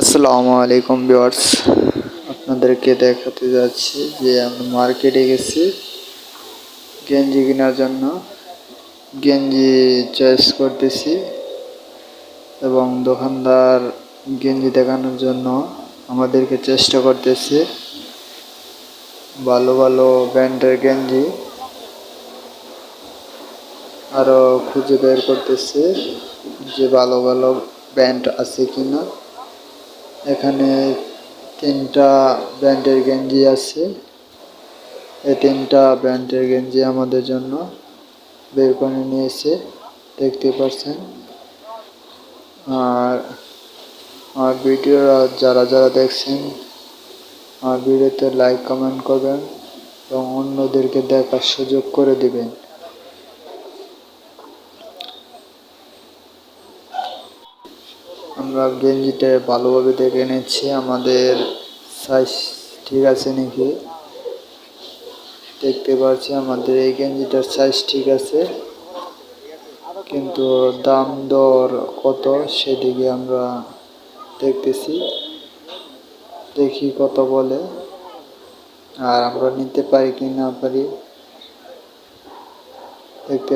আসসালামু আলাইকুম ভিউয়ার্স। আপনাদেরকে দেখাতে যাচ্ছি যে আমি মার্কেটে গেছি গেঞ্জি কেনার জন্য। গেঞ্জি চয়েস করতেছি এবং দোকানদার গেঞ্জি দেখানোর জন্য আমাদেরকে চেষ্টা করতেছে। ভালো ভালো ব্র্যান্ডের গেঞ্জি আরও খুঁজে বের করতেছে যে ভালো ভালো ব্র্যান্ড আছে কিনা। এখানে তিনটা ব্র্যান্ডের গেঞ্জি আছে। এই তিনটা ব্র্যান্ডের গেঞ্জি আমাদের জন্য বের করে নিয়েছে, দেখতে পাচ্ছেন। আর আমার ভিডিও যারা যারা দেখছেন আমার ভিডিওতে লাইক কমেন্ট করবেন এবং অন্যদেরকে দেখার সুযোগ করে দিবেন। আমরা গেঞ্জিটা ভালোভাবে দেখে নিচ্ছি, আমাদের সাইজ ঠিক আছে নাকি? দেখতে পাচ্ছি আমাদের এই গেঞ্জিটার সাইজ ঠিক আছে, কিন্তু দাম দর কত সেদিকে আমরা দেখতেছি। দেখি কত বলে, আর আমরা নিতে পারি কি না পারি। দেখতে